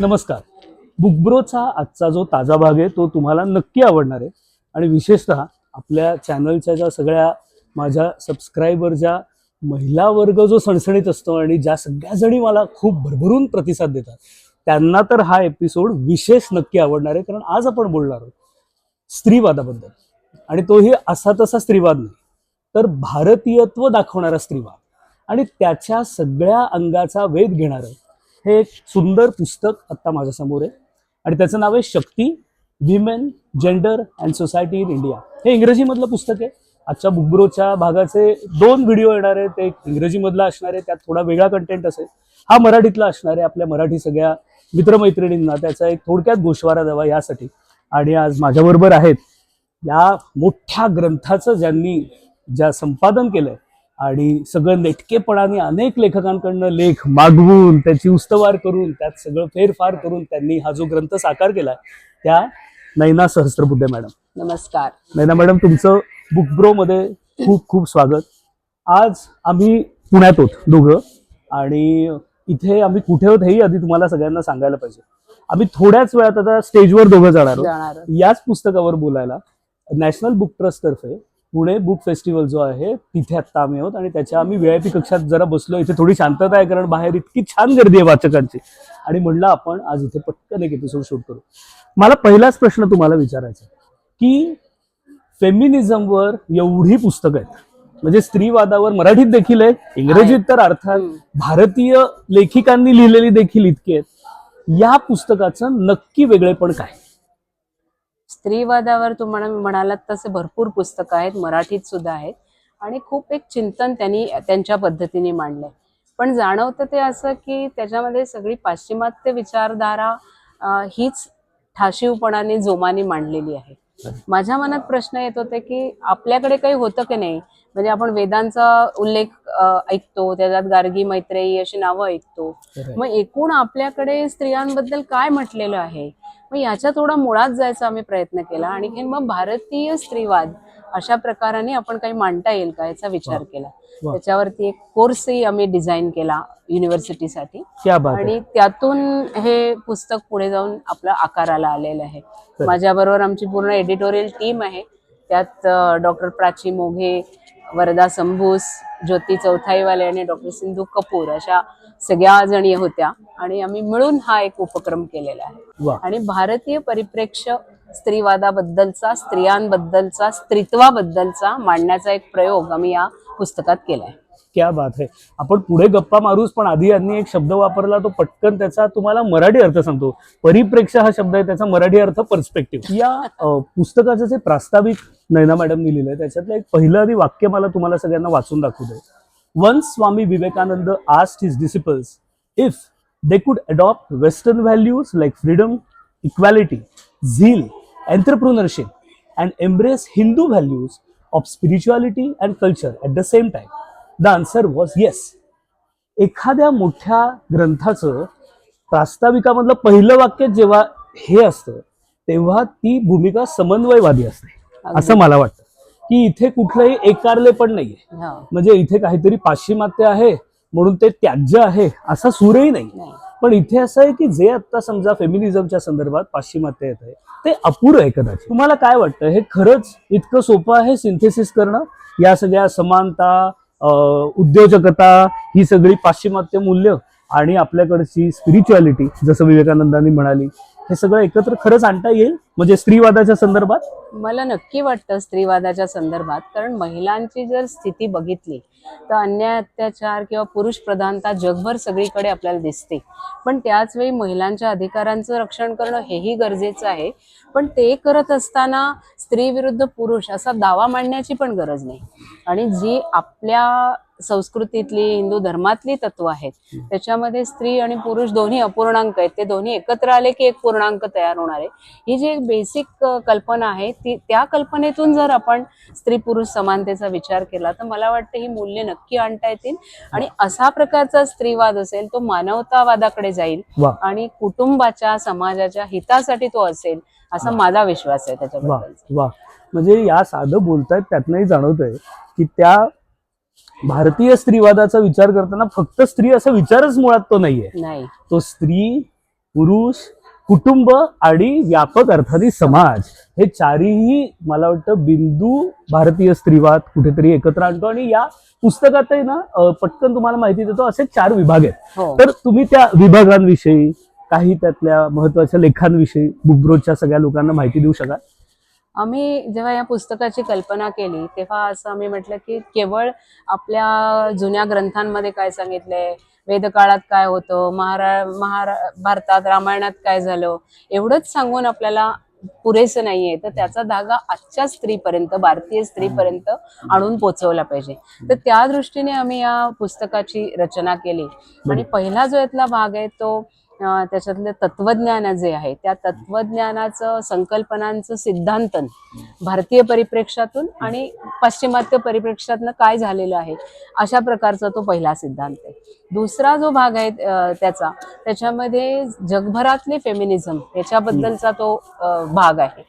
नमस्कार. बुकब्रोचा आजचा जो ताजा भाग आहे तो तुम्हाला नक्की आवडणार आहे. आणि विशेषतः आपल्या चॅनलच्या ज्या सगळ्या माझ्या सबस्क्रायबर ज्या महिला वर्ग जो सणसणीत असतो आणि ज्या सगळ्या जणी मला खूप भरभरून प्रतिसाद देतात त्यांना तर हा एपिसोड विशेष नक्की आवडणार आहे कारण आज आपण बोलणार आहोत स्त्रीवादाबद्दल. आणि तोही असा तसा स्त्रीवाद नाही तर भारतीयत्व दाखवणारा स्त्रीवाद. आणि त्याच्या सगळ्या अंगाचा वेध घेणारं हे एक सुंदर पुस्तक आत्ता माझ्यासमोर आहे. आणि त्याचं नाव आहे Shakti women gender and society in India हे इंग्रजीमधलं पुस्तक आहे. आजच्या बुग्रोच्या भागाचे दोन व्हिडिओ येणार आहेत. एक इंग्रजीमधला असणार आहे. त्यात थोडा वेगळा कंटेंट असेल. हा मराठीतला असणार आहे. आपल्या मराठी सगळ्या मित्रमैत्रिणींना त्याचा एक थोडक्यात गोषवारा द्यावा यासाठी. आणि आज माझ्याबरोबर आहेत या मोठ्या ग्रंथाचं ज्यांनी ज्या संपादन केलंय आणि सगळं नेटकेपणाने अनेक लेखकांकडनं लेख मागवून त्याची उस्तवार करून त्यात सगळं फेरफार करून त्यांनी हा जो ग्रंथ साकार केलाय त्या नैना सहस्त्रबुद्धे मॅडम. नमस्कार. नैना मॅडम तुमचं बुकब्रो मध्ये खूप खूप स्वागत. आज आम्ही पुण्यात होत दोघं आणि इथे आम्ही कुठे होत हेही आधी तुम्हाला सगळ्यांना सांगायला पाहिजे. आम्ही थोड्याच वेळात आता स्टेजवर दोघं जाणार याच पुस्तकावर बोलायला नॅशनल बुक ट्रस्ट तर्फे पुणे बुक फेस्टिवल जो आहे तिथे आत्ता आम्ही आहोत आणि त्याच्या आम्ही व्हीआयपी कक्षात जरा बसलो इथे थोडी शांतता आहे कारण बाहेर इतकी छान गर्दी आहे वाचकांची. आणि म्हणलं आपण आज इथे पटकन एक एपिसोड शूट करू. मला पहिलाच प्रश्न तुम्हाला विचारायचा की फेमिनिझमवर एवढी पुस्तकं आहेत. म्हणजे स्त्रीवादावर मराठीत देखील आहे इंग्रजीत तर अर्थात भारतीय लेखिकांनी लिहिलेली देखील इतकी आहेत. या पुस्तकाचं नक्की वेगळेपण काय? स्त्रीवादावर तुम्हाला म्हणालात तसे भरपूर पुस्तकं आहेत मराठीत सुद्धा आहेत. आणि खूप एक चिंतन त्यांनी त्यांच्या पद्धतीने मांडलंय. पण जाणवतं ते असं की त्याच्यामध्ये सगळी पाश्चिमात्य विचारधारा हीच ठाशीवपणाने जोमाने मांडलेली आहे. माझ्या मनात प्रश्न येत होते की आपल्याकडे काही होतं की नाही? म्हणजे आपण वेदांचा उल्लेख ऐकतो त्याच्यात गार्गी मैत्रेयी अशी नावं ऐकतो. मग एकूण आपल्याकडे स्त्रियांबद्दल काय म्हटलेलं आहे? मग याच्या थोडा मुळात जायचा आम्ही प्रयत्न केला आणि हे मग भारतीय स्त्रीवाद अशा प्रकाराने आपण काही मांडता येईल का याचा विचार केला. वा. त्याच्यावरती एक कोर्सही आम्ही डिझाईन केला युनिव्हर्सिटीसाठी. आणि त्यातून हे पुस्तक पुढे जाऊन आपलं आकाराला आलेलं आहे. माझ्याबरोबर आमची पूर्ण एडिटोरियल टीम आहे. त्यात डॉक्टर प्राची मोघे वरदा संभूस ज्योती चौथाईवाले आणि डॉक्टर सिंधू कपूर अशा सगळ्या जणी होत्या. आणि आम्ही मिळून हा एक उपक्रम केलेला आहे. आणि भारतीय परिप्रेक्ष्य स्त्रीवादाबद्दलचा स्त्रियांबद्दलचा स्त्रीत्वाबद्दलचा मांडण्याचा एक प्रयोग आम्ही या पुस्तकात केलाय. क्या बात आहे आपण पुढे गप्पा मारूच पण आधी यांनी एक शब्द वापरला तो पटकन त्याचा तुम्हाला मराठी अर्थ सांगतो. परिप्रेक्ष्य हा शब्द आहे त्याचा मराठी अर्थ पर्स्पेक्टिव्ह या पुस्तकाचं जे प्रास्ताविक नैना मॅडमनी लिहिलंय त्याच्यातलं एक पहिलं आधी वाक्य मला तुम्हाला सगळ्यांना वाचून दाखवू दे. Once Swami Vivekananda asked his disciples if they could adopt western values like freedom equality zeal entrepreneurship and embrace Hindu values of spirituality and culture at the same time the answer was yes एखाद्या मोठ्या ग्रंथाचं प्रास्ताविकामधलं पहिलं वाक्य जेव्हा हे असतं तेव्हा ती भूमिका समन्वयवादी असते. असं मला वाटतं. की इथे कुठलंही एकारले पण नाहीये. म्हणजे इथे काहीतरी पाश्चिमात्य आहे म्हणून ते त्याज्य आहे असा सूरही नाही. नाही. पण इथे असं आहे की जे आता समजा फेमिनिझमच्या संदर्भात पाश्चिमात्य येत आहे ते अपुरं आहे कदाचित. तुम्हाला काय वाटतं? हे खरंच इतकं सोपं आहे सिंथेसिस करणं? या सगळ्या समानता उद्योजकता ही सगळी पाश्चिमात्य मूल्य आणि आपल्याकडची स्पिरिच्युअलिटी जसं विवेकानंदांनी म्हणाली हे सगळं एकत्र खरंच आणता येईल? म्हणजे स्त्रीवादाच्या संदर्भात? मला नक्की वाटतं स्त्रीवादाच्या संदर्भात कारण महिलांची जर स्थिती बघितली तर अन्याय अत्याचार किंवा पुरुष प्रधानता जगभर सगळीकडे आपल्याला दिसते. पण त्याच वेळी महिलांच्या अधिकारांचं रक्षण करणं हेही गरजेचं आहे. पण ते करत असताना स्त्री विरुद्ध पुरुष असा दावा मांडण्याची पण गरज नाही. आणि जी आपल्या संस्कृतीतली हिंदू धर्मातली तत्व आहेत त्याच्यामध्ये स्त्री आणि पुरुष दोन्ही अपूर्णांक आहेत. ते दोन्ही एकत्र आले की एक पूर्णांक तयार होणार आहे. ही जी एक बेसिक कल्पना आहे ती त्या कल्पनेतून जर आपण स्त्री पुरुष समानतेचा विचार केला तर मला वाटतं ही मूल्य नक्की आणता येतील. आणि असा प्रकारचा स्त्रीवाद असेल तो मानवतावादाकडे जाईल आणि कुटुंबाच्या समाजाच्या हितासाठी तो असेल असा माझा विश्वास आहे त्याच्याबद्दल. वा. म्हणजे या साधं बोलतायत त्यातनंही जाणवतंय की त्या भारतीय स्त्रीवादाचा विचार करताना फक्त स्त्री असा विचारच मुळात तो नाहीये. नाही. तो स्त्री पुरुष कुटुंब आणि व्यापक अर्थाने समाज हे चारही मला वाटतं बिंदू भारतीय स्त्रीवाद कुठेतरी एकत्र आणतो. आणि या पुस्तकातही ना पटकन तुम्हाला माहिती देतो असे चार विभाग आहेत. हो. तर तुम्ही त्या विभागांविषयी काही त्यातल्या महत्त्वाच्या लेखांविषयी बुकब्रोच्या सगळ्या लोकांना माहिती देऊ शकाल? आम्ही जेव्हा या पुस्तकाची कल्पना केली तेव्हा असं आम्ही म्हटलं की केवळ आपल्या जुन्या ग्रंथांमध्ये काय सांगितलंय वेदकाळात काय होतं महारा महारा भारतात रामायणात काय झालं एवढंच सांगून आपल्याला पुरेसं नाहीये. तर त्याचा धागा आजच्या स्त्रीपर्यंत भारतीय स्त्रीपर्यंत आणून पोचवला पाहिजे. तर त्या दृष्टीने आम्ही या पुस्तकाची रचना केली. आणि पहिला जो यातला भाग आहे तो त्याच्यातले तत्वज्ञान जे आहे त्या तत्वज्ञानाचं संकल्पनांचं सिद्धांतन भारतीय परिप्रेक्षातून आणि पाश्चिमात्य परिप्रेक्षातनं काय झालेलं आहे अशा प्रकारचा तो पहिला सिद्धांत आहे. दुसरा जो भाग आहे त्याचा त्याच्यामध्ये जगभरातले फेमिनिझम याच्याबद्दलचा तो भाग आहे.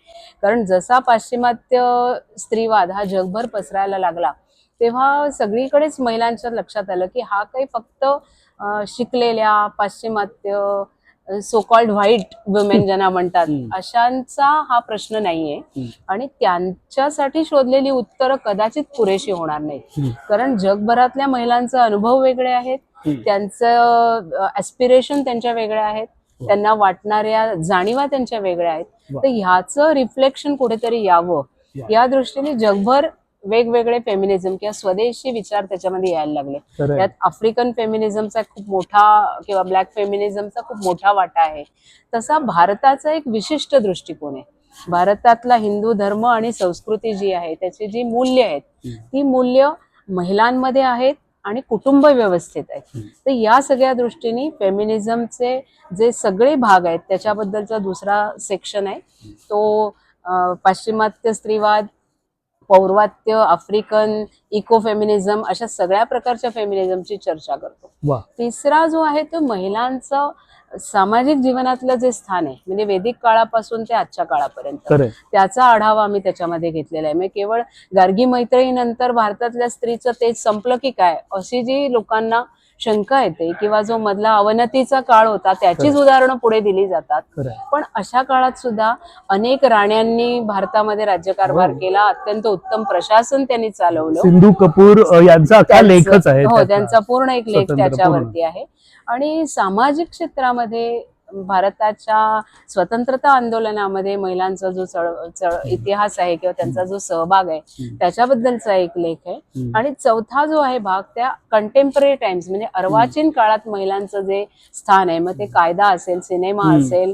कारण जसा पाश्चिमात्य स्त्रीवाद हा जगभर पसरायला लागला तेव्हा सगळीकडेच महिलांच्या लक्षात आलं की हा काही फक्त शिकलेल्या पाश्चिमात्य सो कॉल्ड व्हाईट वुमेन ज्यांना म्हणतात. अशांचा हा प्रश्न नाहीये. आणि त्यांच्यासाठी शोधलेली उत्तरं कदाचित पुरेशी होणार हम्म. कारण जगभरातल्या महिलांचे अनुभव वेगळे आहेत. त्यांचं ऍस्पिरेशन त्यांच्या वेगळ्या आहेत त्यांना वाटणाऱ्या जाणीवा त्यांच्या वेगळ्या आहेत. तर ह्याचं रिफ्लेक्शन कुठेतरी यावं. या दृष्टीने जगभर वेगवेगळे फेमिनिझम किंवा स्वदेशी विचार त्याच्यामध्ये यायला लागले. त्यात आफ्रिकन फेमिनिझमचा खूप मोठा किंवा ब्लॅक फेमिनिझमचा खूप मोठा वाटा आहे तसा भारताचा एक विशिष्ट दृष्टिकोन आहे भारतातला हिंदू धर्म आणि संस्कृती जी आहे त्याची जी मूल्य आहेत. ती मूल्य महिलांमध्ये आहेत आणि कुटुंब व्यवस्थेत आहेत. तर या सगळ्या दृष्टीने फेमिनिझमचे जे सगळे भाग आहेत त्याच्याबद्दलचा दुसरा सेक्शन आहे तो पाश्चिमात्य स्त्रीवाद पौर्वात्य आफ्रिकन इको फेमिनिझम अशा सगळ्या प्रकारच्या फेमिनिझमची चर्चा करतो. तिसरा जो आहे तो महिलांचं सामाजिक जीवनातलं जे स्थान आहे म्हणजे वैदिक काळापासून ते आजच्या काळापर्यंत. त्याचा आढावा आम्ही त्याच्यामध्ये घेतलेला आहे. म्हणजे केवळ गार्गी मैत्रिणीनंतर भारतातल्या स्त्रीचं तेच संपलं की काय? अशी जी लोकांना शंका येते किंवा जो मधला अवनतीचा काळ होता त्याचीच उदाहरणं पुढे दिली जातात. पण अशा काळात सुद्धा अनेक राण्यांनी भारतामध्ये राज्यकारभार हो. केला अत्यंत उत्तम प्रशासन त्यांनी चालवलं सिंधू कपूर यांचा लेखच आहे हो त्याचा. पूर्ण एक लेख त्याच्यावरती आहे आणि सामाजिक क्षेत्रामध्ये भारताच्या स्वतंत्रता आंदोलनामध्ये महिलांचा जो चळ चळ- इतिहास आहे किंवा त्यांचा जो सहभाग आहे. त्याच्याबद्दलचा एक लेख आहे. आणि चौथा जो आहे भाग त्या कंटेम्पररी टाइम्स म्हणजे अर्वाचीन काळात महिलांचं जे स्थान आहे मग ते कायदा असेल सिनेमा. असेल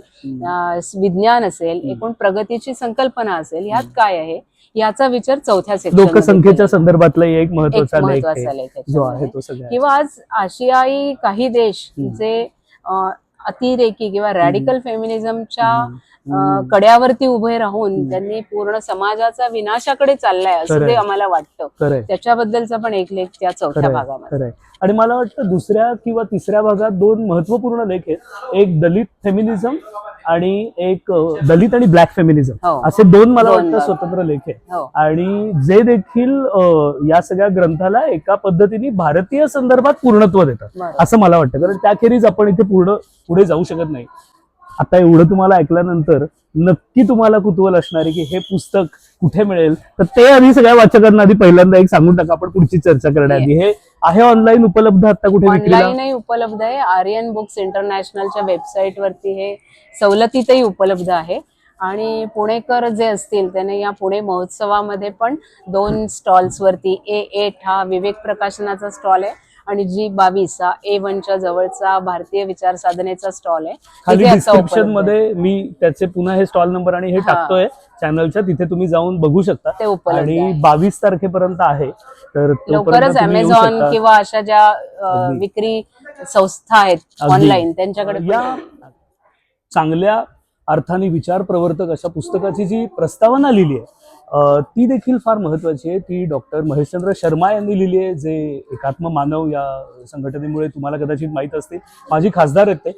विज्ञान असेल एकूण प्रगतीची संकल्पना असेल ह्यात काय आहे? याचा विचार चौथ्या लोकसंख्येच्या संदर्भातला एक महत्त्वाचा लेख आहे. किंवा आज आशियाई काही देश. जे अतिरेकी किंवा रॅडिकल फेमिनिझमच्या कड्यावरती उभे राहून. त्यांनी पूर्ण समाजाचा विनाशाकडे चाललाय असं. ते आम्हाला वाटतं. त्याच्याबद्दलचा पण एक लेख त्या चौथ्या भागामध्ये. आणि मला वाटतं दुसऱ्या किंवा तिसऱ्या भागात दोन महत्त्वपूर्ण लेख आहेत. एक दलित फेमिनिझम आणि एक दलित आणि ब्लॅक फेमिनिझम हो. असे दोन मला वाटतं. स्वतंत्र लेख आहेत हो आणि जे देखील या सगळ्या ग्रंथाला एका पद्धतीने भारतीय संदर्भात पूर्णत्व देतात. असं मला वाटतं कारण त्याखेरीज आपण इथे पूर्ण पुढे जाऊ शकत नाही आता एवढं तुम्हाला ऐकल्यानंतर नक्की तुम्हाला कुतूहल असणार आहे की हे पुस्तक कुठे मिळेल? तर ते आधी सगळ्या वाचकांना आधी पहिल्यांदा एक सांगून टाका. आपण पुढची चर्चा करण्याआधी. हे आहे ऑनलाईन उपलब्ध आता कुठे ऑनलाईनही उपलब्ध आहे. आर्यन बुक्स इंटरनॅशनलच्या वेबसाईट वरती हे सवलतीतही उपलब्ध आहे. आणि पुणेकर जे असतील त्याने या पुणे महोत्सवामध्ये पण दोन स्टॉल्स वरती ए एट हा विवेक प्रकाशनाचा स्टॉल आहे. आणि जी बावीस हा ए वनच्या जवळचा भारतीय विचार साधनेचा स्टॉल आहे खाली तिथे आता डिस्क्रिप्शन उपलब्ध आहे. मध्ये मी त्याचे पुन्हा हे स्टॉल नंबर आणि हे हा. टाकतोय चॅनलच्या तिथे तुम्ही जाऊन बघू शकता ते उपलब्ध आणि आहे. बावीस तारखेपर्यंत आहे तर तोपर्यंत लवकरच तुम्ही येऊ अमेझॉन शकता. किंवा अशा ज्या अ, अगदी. विक्री संस्था आहेत अगदी. ऑनलाईन त्यांच्याकडे पण या चांगल्या अर्थाने विचार प्रवर्तक अशा पुस्तकाची जी प्रस्तावना लिहिली आहे ती देखील फार महत्वाची आहे. ती डॉक्टर महेशचंद्र शर्मा यांनी लिहिली आहे जे एकात्म मानव या संघटनेमुळे तुम्हाला कदाचित माहीत असतील. माझी खासदार आहेत ते.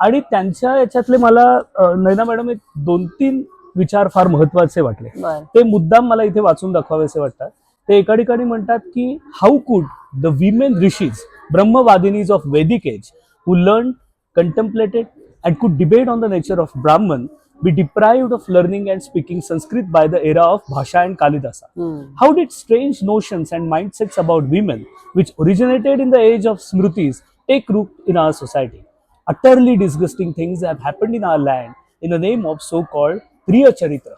आणि त्यांच्या याच्यातले मला अ, नयना मॅडम एक दोन तीन विचार फार महत्त्वाचे वाटले. ते मुद्दाम मला इथे वाचून दाखवावेसे वाटतात. ते एका ठिकाणी म्हणतात की how could the women rishis brahmavadinis of Vedic age who learn contemplated and could debate on the nature of Brahman be deprived of learning and speaking Sanskrit by the era of Bhasha and Kalidasa? हम्म. How did strange notions and mindsets about women, which originated in the age of Smritis, take root in our society? Utterly disgusting things have happened in our land in the name of so called प्रिय चरित्र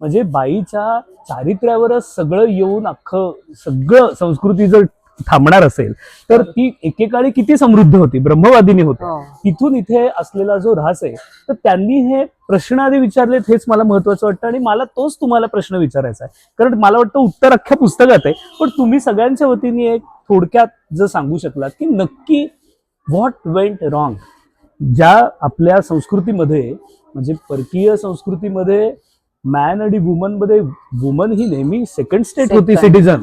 म्हणजे बाईच्या चारित्र्यावरच सगळं येऊन अख्खं सगळं संस्कृती जर थांबणार असेल तर ती एकेकाळी किती समृद्ध होती ब्रह्मवादिनी होती. हो. तिथून इथे असलेला जो ऱ्हास आहे तर त्यांनी हे प्रश्न आधी विचारलेत हेच मला महत्वाचं वाटतं आणि मला तोच तुम्हाला प्रश्न विचारायचा आहे. कारण मला वाटतं उत्तर अख्ख्या पुस्तकात आहे पण तुम्ही सगळ्यांच्या वतीने एक थोडक्यात जर सांगू शकलात की नक्की व्हॉट वेंट रॉंग ज्या आपल्या संस्कृतीमध्ये म्हणजे परकीय संस्कृतीमध्ये मॅन आणि वुमनमध्ये वुमन ही नेहमी सेकंड स्टेट होती. सिटीजन.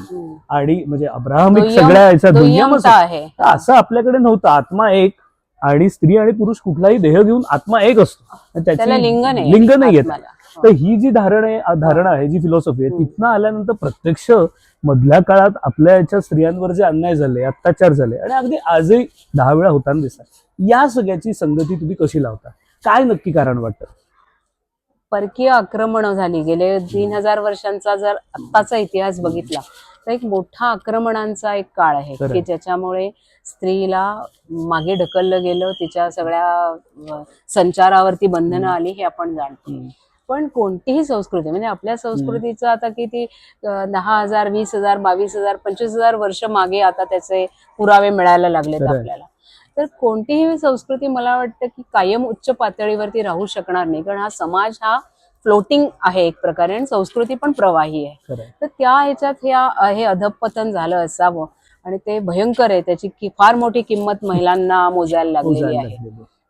आणि म्हणजे अब्राहमिक सगळ्या दुय्यमच दुय्यमता आहे. असं आपल्याकडे नव्हतं. आत्मा एक आणि स्त्री आणि पुरुष कुठलाही देह घेऊन आत्मा एक असतो. त्याची लिंग नाही लिंग नाही येत. तर ही जी धारणा आहे धारणा आहे जी फिलॉसॉफी आहे. तिथनं आल्यानंतर प्रत्यक्ष मधल्या काळात आपल्या याच्या स्त्रियांवर जे अन्याय झाले अत्याचार झाले आणि अगदी आजही दहा वेळा होताना दिसतात. या सगळ्याची संगती तुम्ही कशी लावता? काय नक्की कारण वाटतं? परकीय आक्रमण झाली गेले तीन हजार वर्षांचा जर आत्ताचा इतिहास बघितला तर एक मोठा आक्रमणांचा एक काळ आहे. की ज्याच्यामुळे स्त्रीला मागे ढकललं गेलं तिच्या सगळ्या संचारावरती बंधनं. आली हे आपण जाणतो पण कोणतीही संस्कृती म्हणजे आपल्या संस्कृतीचं आता किती दहा हजार वीस हजार बावीस हजार पंचवीस हजार वर्ष मागे आता त्याचे पुरावे मिळायला लागलेत. आपल्याला तर कोणतीही संस्कृती मला वाटतं की कायम उच्च पातळीवरती राहू शकणार नाही. कारण हा समाज हा फ्लोटिंग आहे एक प्रकारे आणि संस्कृती पण प्रवाही आहे. तर त्या ह्याच्यात ह्या हे अधपतन झालं असावं आणि ते भयंकर आहे. त्याची की फार मोठी किंमत महिलांना मोजायला लागलेली आहे.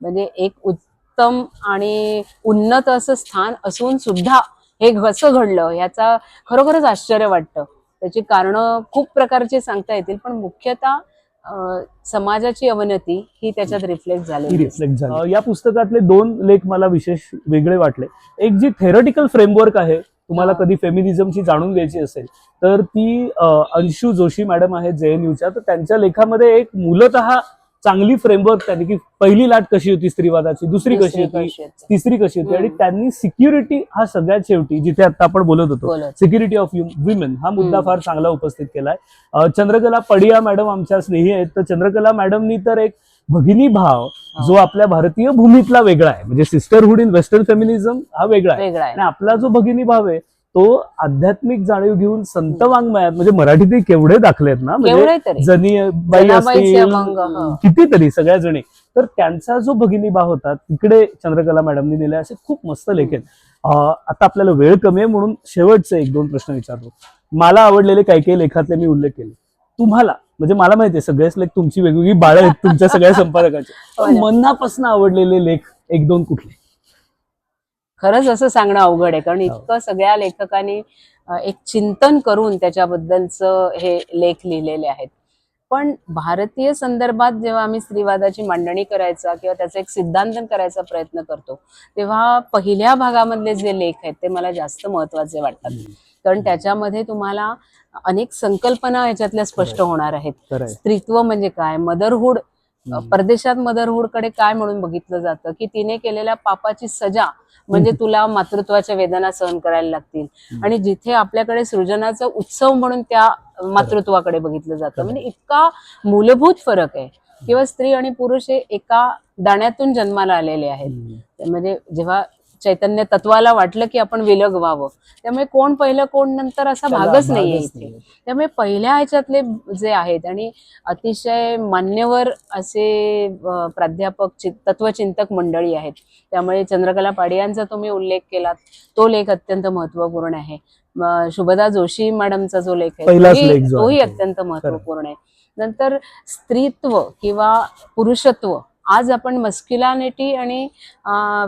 म्हणजे एक उत्तम आणि उन्नत असं स्थान असून सुद्धा हे कसं घडलं ह्याचा खरोखरच आश्चर्य वाटतं. त्याची कारणं खूप प्रकारची सांगता येतील पण मुख्यतः समाजाची अवनती ही त्याच्यात रिफ्लेक्ट झाली रिफ्लेक्ट झाली. या पुस्तकातले दोन लेख मला विशेष वेगळे वाटले. एक जी थेरटिकल फ्रेमवर्क आहे तुम्हाला. कधी फेमिनिझमची जाणून घ्यायची असेल तर ती अंशू जोशी मॅडम आहेत जेएनयूच्या तर त्यांच्या लेखामध्ये एक मूलतः चांगली फ्रेमवर्क त्यांनी की पहिली लाट कशी होती स्त्रीवादाची दुसरी कशी होती तिसरी कशी होती आणि. त्यांनी सिक्युरिटी हा सगळ्यात शेवटी जिथे आता आपण बोलत होतो सिक्युरिटी ऑफ विमेन हा मुद्दा. फार चांगला उपस्थित केलाय. चंद्रकला पडिया मॅडम आमच्या स्नेही आहेत. तर चंद्रकला मॅडमनी तर एक भगिनी भाव जो आपल्या भारतीय भूमीतला वेगळा आहे. म्हणजे सिस्टरहुड इन वेस्टर्न फेमिनिझम हा वेगळा आहे. आणि आपला जो भगिनी भाव आहे तो आध्यात्मिक जाणीव घेऊन संत वाङ्मयात म्हणजे मराठीतही केवढे दाखले आहेत ना म्हणजे जनी बाई असतील. कितीतरी सगळ्या जणी तर त्यांचा जो भगिनी भाव होता तिकडे चंद्रकला मॅडमनी नेले असे खूप मस्त लेख आहेत. आता आपल्याला वेळ कमी आहे म्हणून शेवटचे एक दोन प्रश्न विचारतो. मला आवडलेले काही काही लेखातले मी उल्लेख केले. तुम्हाला म्हणजे मला माहिती आहे सगळेच लेख तुमची वेगवेगळी बाळ आहेत तुमच्या सगळ्या संपादकाचे. हो. मनापासून आवडलेले लेख एक दोन कुठले? खरंच असं सांगणं अवघड आहे. कारण हो. इतकं सगळ्या लेखकांनी एक चिंतन करून त्याच्याबद्दलचं हे लेख लिहिलेले आहेत. पण भारतीय संदर्भात जेव्हा आम्ही स्त्रीवादाची मांडणी करायचा किंवा त्याचा एक सिद्धांतन करायचा प्रयत्न करतो तेव्हा पहिल्या भागामधले जे लेख आहेत ते मला जास्त महत्त्वाचे वाटतात. कारण त्याच्यामध्ये तुम्हाला अनेक संकल्पना याच्यातल्या स्पष्ट होणार आहेत. स्त्रीत्व म्हणजे काय? मदरहूड. परदेशात मदरहूडकडे काय म्हणून बघितलं जातं? की तिने केलेल्या पापाची सजा म्हणजे तुला मातृत्वाच्या वेदना सहन करायला लागतील. आणि जिथे आपल्याकडे सृजनाचा उत्सव म्हणून त्या मातृत्वाकडे बघितलं जातं. म्हणजे इतका मूलभूत फरक आहे किंवा स्त्री आणि पुरुष हे एका दाण्यातून जन्माला आलेले आहेत. म्हणजे जेव्हा चैतन्य तत्वाला वाटलं की आपण विलग व्हावं त्यामुळे कोण पहिलं कोण नंतर असा भागच नाहीये इथे. त्यामुळे पहिल्या ह्याच्यातले जे आहेत आणि अतिशय मान्यवर असे प्राध्यापक तत्वचिंतक मंडळी आहेत. त्यामुळे चंद्रकला पाडियांचा तुम्ही उल्लेख केलात. तो लेख अत्यंत महत्त्वपूर्ण आहे. शुभदा जोशी मॅडमचा जो लेख आहे तोही-. अत्यंत महत्त्वपूर्ण आहे. नंतर स्त्रीत्व किंवा पुरुषत्व आज आपण मस्क्युलॅनिटी आणि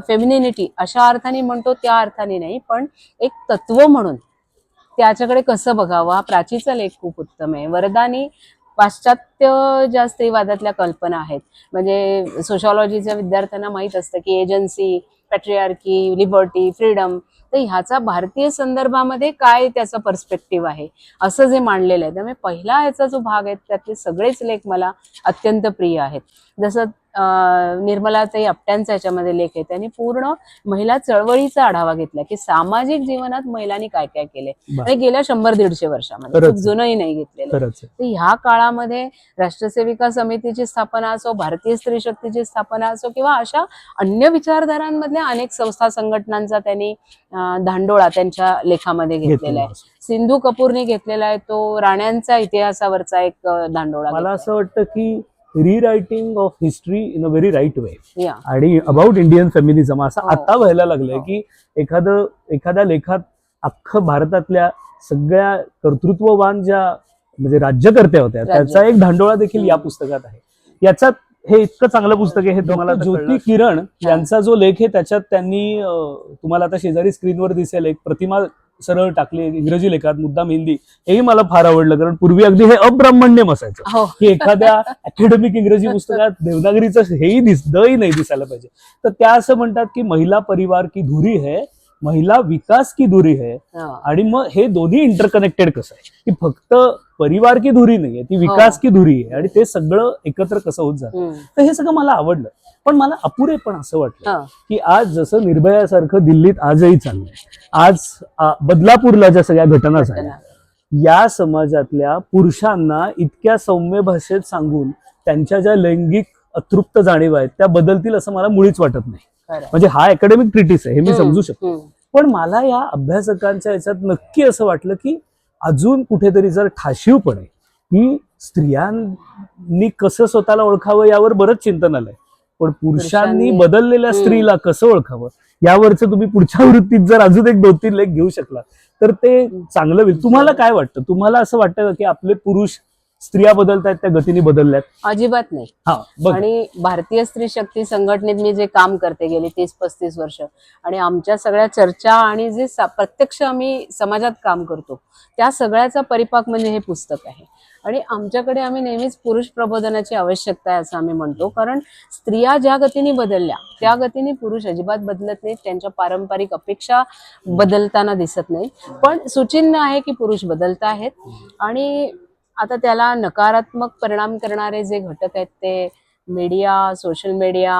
फेमिनिनिटी अशा अर्थाने म्हणतो त्या अर्थाने नाही पण एक तत्व म्हणून त्याच्याकडे कसं बघावं? हा प्राचीचा लेख खूप उत्तम आहे. वरदानी पाश्चात्य ज्या स्त्रीवादातल्या कल्पना आहेत म्हणजे सोशॉलॉजीच्या विद्यार्थ्यांना माहीत असतं की एजन्सी पॅट्रियार्की लिबर्टी फ्रीडम तर ह्याचा भारतीय संदर्भामध्ये काय त्याचा पर्स्पेक्टिव्ह आहे? असं जे मांडलेलं आहे. त्यामुळे पहिला ह्याचा जो भाग आहे त्यातले सगळेच लेख मला अत्यंत प्रिय आहेत. जसं निर्मलाताई आपट्यांचा याच्यामध्ये लेख आहे त्यांनी पूर्ण महिला चळवळीचा आढावा घेतला की सामाजिक जीवनात महिलांनी काय काय केले. आणि गेल्या शंभर दीडशे वर्षामध्ये. खूप जुनही नाही घेतलेलं. तर ह्या काळामध्ये राष्ट्रसेविका समितीची स्थापना असो भारतीय स्त्री शक्तीची स्थापना असो किंवा अशा अन्य विचारधारांमधल्या अनेक संस्था संघटनांचा त्यांनी धांडोळा त्यांच्या लेखामध्ये घेतलेला आहे सिंधू कपूरने घेतलेला आहे तो राण्यांचा इतिहासावरचा एक धांडोळा मला. असं वाटतं की rewriting of history in a very right way आणि अबाउट इंडियन फेमिनिझम असं हो. आता व्हायला लागलंय हो. की एखादं एखाद्या लेखात अख्खं भारतातल्या सगळ्या कर्तृत्ववान ज्या म्हणजे राज्यकर्त्या होत्या. त्याचा एक धांडोळा देखील या. पुस्तकात आहे याच्यात हे इतकं चांगलं पुस्तक आहे हे तुम्हाला ज्योती. किरण यांचा जो लेख आहे त्याच्यात त्यांनी तुम्हाला आता शेजारी स्क्रीनवर दिसेल एक प्रतिमा सरळ टाकली इंग्रजी लेखात मुद्दाम हिंदी हेही मला फार आवडलं. कारण पूर्वी अगदी हे अब्राह्मण्यम असायचं हो. की एखाद्या अकॅडमिक इंग्रजी पुस्तकात देवनागरीचं हेही दिस दही नाही दिसायला पाहिजे. तर त्या असं म्हणतात की महिला परिवार की धुरी है महिला विकास की धुरी है. हा. आणि मग हे दोन्ही इंटरकनेक्टेड कसं आहे? की फक्त परिवार की धुरी नाहीये ती विकास की धुरी आहे. आणि ते सगळं एकत्र कसं होत जातं. तर हे सगळं मला आवडलं. पण मला अपुरे पण असं वाटलं हा. की आज जसं निर्भयासारखं दिल्लीत आजही चाललंय आज बदलापूरला ज्या सगळ्या घटना झाल्या या समाजातल्या पुरुषांना इतक्या सौम्य भाषेत सांगून त्यांच्या ज्या लैंगिक अतृप्त जाणीव आहेत त्या बदलतील असं मला मुळीच वाटत नाही. म्हणजे हा अकॅडमिक ट्रिटिस आहे हे मी समजू शकतो. पण मला या अभ्यासकांच्या याच्यात नक्की असं वाटलं की अजून कुठेतरी जर ठाशीवपणे की स्त्रियांनी कसं स्वतःला ओळखावं यावर बरंच चिंतन आलंय पण पुरुषांनी बदललेल्या. स्त्रीला कसं ओळखावं? यावरचं तुम्ही पुढच्या वृत्तीत जर अजून एक दोन तीन लेख घेऊ शकला तर ते चांगलं होईल. तुम्हाला काय वाटतं? तुम्हाला असं वाटतं का की आपले पुरुष स्त्रिया बदलतायत त्या गतीने बदलल्यात? अजिबात नाही. हा आणि भारतीय स्त्री शक्ती संघटनेत मी जे काम करते गेली तीस पस्तीस वर्ष आणि आमच्या सगळ्या चर्चा आणि जे प्रत्यक्ष आम्ही समाजात काम करतो त्या सगळ्याचा परिपाक म्हणजे हे पुस्तक आहे. आणि आमच्याकडे आम्ही नेहमीच पुरुष प्रबोधनाची आवश्यकता आहे असं आम्ही म्हणतो. कारण स्त्रिया ज्या गतीने बदलल्या त्या गतीने पुरुष अजिबात बदलत नाहीत. त्यांच्या पारंपरिक अपेक्षा बदलताना दिसत नाही पण सुचिन्ह आहे की पुरुष बदलत आहेत. आणि आता त्याला नकारात्मक परिणाम करणारे जे घटक आहेत ते media social media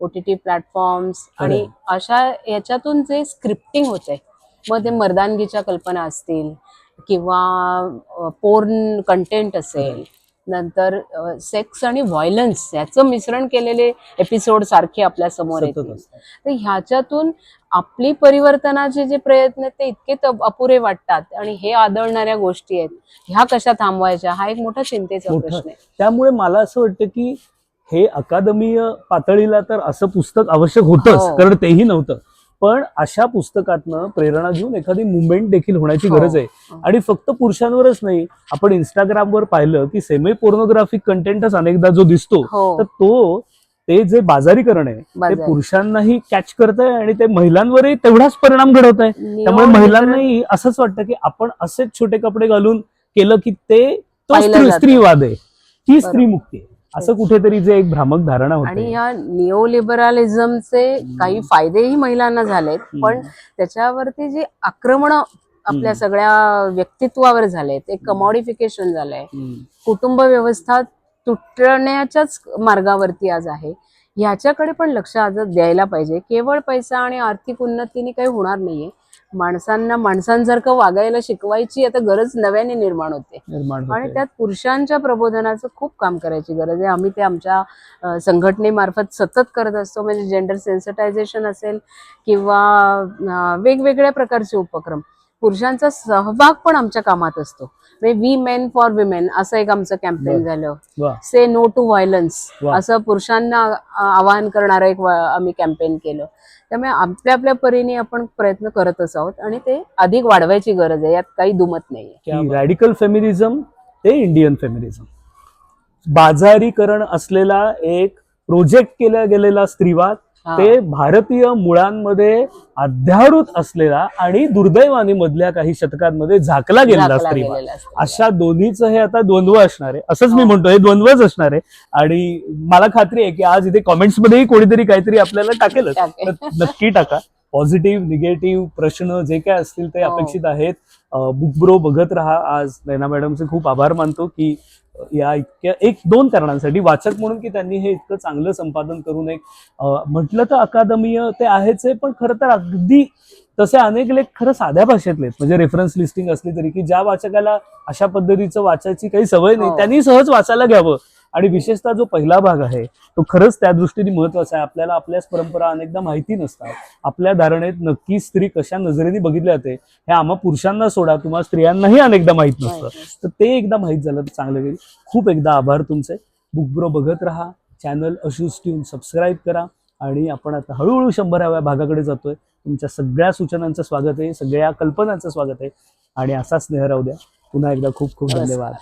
O T T platforms आणि अशा याच्यातून जे स्क्रिप्टिंग होते मग ते मर्दानगीच्या कल्पना असतील किंवा पोर्न कंटेंट असेल नंतर सेक्स आणि व्हायलन्स याचं मिश्रण केलेले एपिसोड सारखे आपल्यासमोर असतं. तर ह्याच्यातून आपली परिवर्तनाचे जे प्रयत्न आहेत, ते इतके अपुरे वाटतात आणि हे आदळणाऱ्या गोष्टी आहेत ह्या कशा थांबवायच्या हा एक मोठा चिंतेचा. प्रश्न आहे त्यामुळे मला असं वाटतं की हे अकादमीय पातळीला तर असं पुस्तक आवश्यक होतंच हो. कारण तेही नव्हतं पण अशा पुस्तकातनं प्रेरणा घेऊन एखादी मुवमेंट देखील होण्याची हो. गरज आहे हो. आणि फक्त पुरुषांवरच नाही आपण इंस्टाग्रामवर पाहिलं की सेमी पोर्नोग्राफिक कंटेंटच अनेकदा जो दिसतो हो तर तो ते जे बाजारीकरण आहे ते. पुरुषांनाही कॅच करत आहे आणि ते महिलांवरही तेवढाच परिणाम घडवत आहे त्यामुळे महिलांनाही असंच वाटतं की आपण असेच छोटे कपडे घालून केलं की ते. स्त्रीवाद आहे ती बरोबर. स्त्री मुक्ती आहे असं कुठेतरी जे एक भ्रामक धारणा आणि होते या निओलिबरलिझमचे काही फायदेही महिलांना झालेत पण त्याच्यावरती जी आक्रमण आपल्या. सगळ्या व्यक्तित्वावर झालेत एक कमॉडिफिकेशन झालंय. कुटुंब व्यवस्था तुटण्याच्याच मार्गावरती आज आहे. ह्याच्याकडे पण लक्ष आज द्यायला पाहिजे. केवळ पैसा आणि आर्थिक उन्नतीने काही होणार नाहीये. माणसांना माणसांसारखं वागायला शिकवायची आता गरज नव्याने निर्माण होते आणि. त्यात पुरुषांच्या प्रबोधनाचं खूप काम करायची गरज आहे आम्ही ते आमच्या संघटनेमार्फत सतत करत असतो म्हणजे जेंडर सेन्सिटायझेशन असेल किंवा वेगवेगळ्या प्रकारचे उपक्रम पुरुषांचा सहभाग पण आमच्या कामात असतो वी मेन फॉर विमेन असं एक आमचं कॅम्पेन. झालं. Say no to violence. असं पुरुषांना आवाहन करणारं एक आम्ही कॅम्पेन केलं त्यामुळे आपल्या आपल्या परीने आपण प्रयत्न करतच आहोत आणि ते अधिक वाढवायची गरज आहे यात काही दुमत नाहीये की रॅडिकल फेमिनिझम ते इंडियन फेमिनिझम बाजारीकरण असलेला एक प्रोजेक्ट केला गेलेला स्त्रीवाद. ते भारतीय मुळांमध्ये अध्यारूत असलेला आणि दुर्दैवाने मधल्या काही शतकांमध्ये झाकला गेलेला स्त्रीवाद. अशा दोन्हीचं हे आता द्वंद्व असणार आहे. असंच मी हो. म्हणतो हे द्वंद्वच असणार आहे. आणि मला खात्री आहे की आज इथे कॉमेंट्स मध्येही कोणीतरी काहीतरी आपल्याला टाकेलच. नक्की टाका. पॉझिटिव्ह निगेटिव्ह प्रश्न जे काय असतील ते हो. अपेक्षित आहेत बुक ब्रो बघत राहा आज नैना मॅडमचे खूप आभार मानतो की या इतक्या एक दोन कारणांसाठी वाचक म्हणून की त्यांनी हे इतकं चांगलं संपादन करून एक म्हटलं तर अकादमीय ते आहेच आहे पण खरं तर अगदी तसे अनेक लेख खरं साध्या भाषेतले. म्हणजे रेफरन्स लिस्टिंग असली तरी की ज्या वाचकाला अशा पद्धतीचं वाचायची काही सवय नाही हो. त्यांनी सहज वाचायला घ्यावं आणि विशेषतः जो पहिला भाग आहे तो खरंच त्या दृष्टीने महत्त्वाचा आहे. आपल्याला आपल्याच परंपरा अनेकदा माहिती नसतात. आपल्या धारणेत नक्की स्त्री कशा नजरेने बघितल्या जाते हे आम्हा पुरुषांना सोडा तुम्हाला स्त्रियांनाही अनेकदा माहीत नसतं. तर ते एकदा माहीत झालं तर चांगलं गेलं खूप एकदा आभार तुमचे. बुकब्रो बघत राहा. चॅनल अशूज ट्यून सबस्क्राईब करा. आणि आपण आता हळूहळू शंभराव्या भागाकडे जातोय. तुमच्या सगळ्या सूचनांचं स्वागत आहे. सगळ्या कल्पनांचं स्वागत आहे. आणि असा स्नेह राहू द्या पुन्हा एकदा खूप खूप. धन्यवाद.